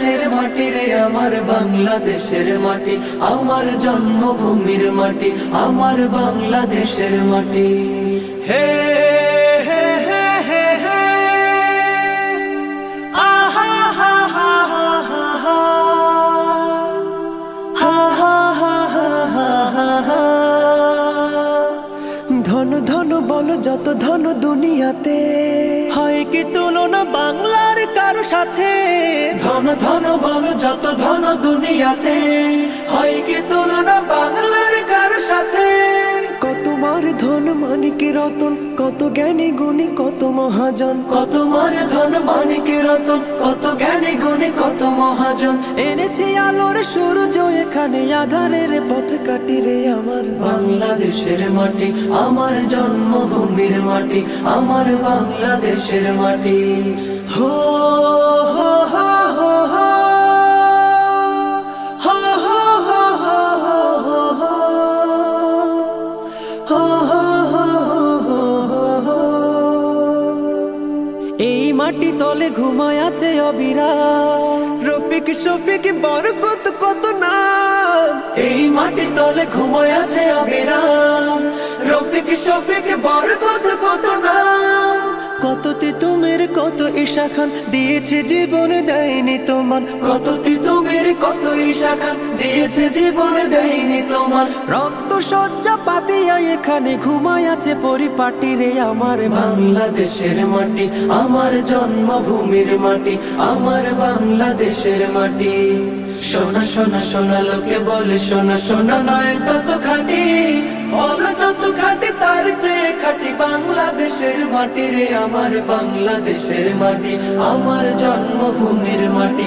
দেশের মাটি রে, আমার বাংলাদেশের মাটি। আমার জন্মভূমির মাটি, আমার বাংলাদেশের মাটি। হে। ধন ধন, বল, যত ধন দুনিয়াতে। হয় কি তুলনা বাংলার কারও সাথে। ধন ধন বলো যত ধন দুনিয়াতে হয় কি তুলনা বাংলার কারও সাথে? কত মার ধন মানিক রতন কত জ্ঞানী গুণী কত মহাজন। কত মার ধন মানিক রতন কত জ্ঞানী গুণী কত মহাজন। এনেছি আলোর সূর্য এখানে আধারের পথ কাটি রে আমার বাংলাদেশের মাটি আমার জন্মভূমির মাটি আমার বাংলাদেশের মাটি হো এই মাটি তলে ঘুমায় আছে অবিরাম রফিক শফিক বরকত কত নাম। এই মাটি তলে ঘুমায় আছে অবিরাম। রফিক শফিক বরকত কত নাম। কত তিতুমের কত ঈশা খান দিয়েছে জীবন দেয়নি তোমার। কত তিতুমের কত ঈশা খান দিয়েছে জীবন, দেয়নি তোমার। রক্ত সজ্জা পাতিয়া এখানে ঘুমায় আছে পরিপাটি রে আমার বাংলাদেশের মাটি, আমার জন্মভূমির মাটি, আমার বাংলাদেশের মাটি। সোনা সোনা সোনা, লোকে বলে সোনা সোনা নয় তত খাটি। বলো যত খাটি, তার চেয়ে খাটি বাংলাদেশের মাটি রে আমার বাংলাদেশের মাটি, আমার জন্মভূমির মাটি।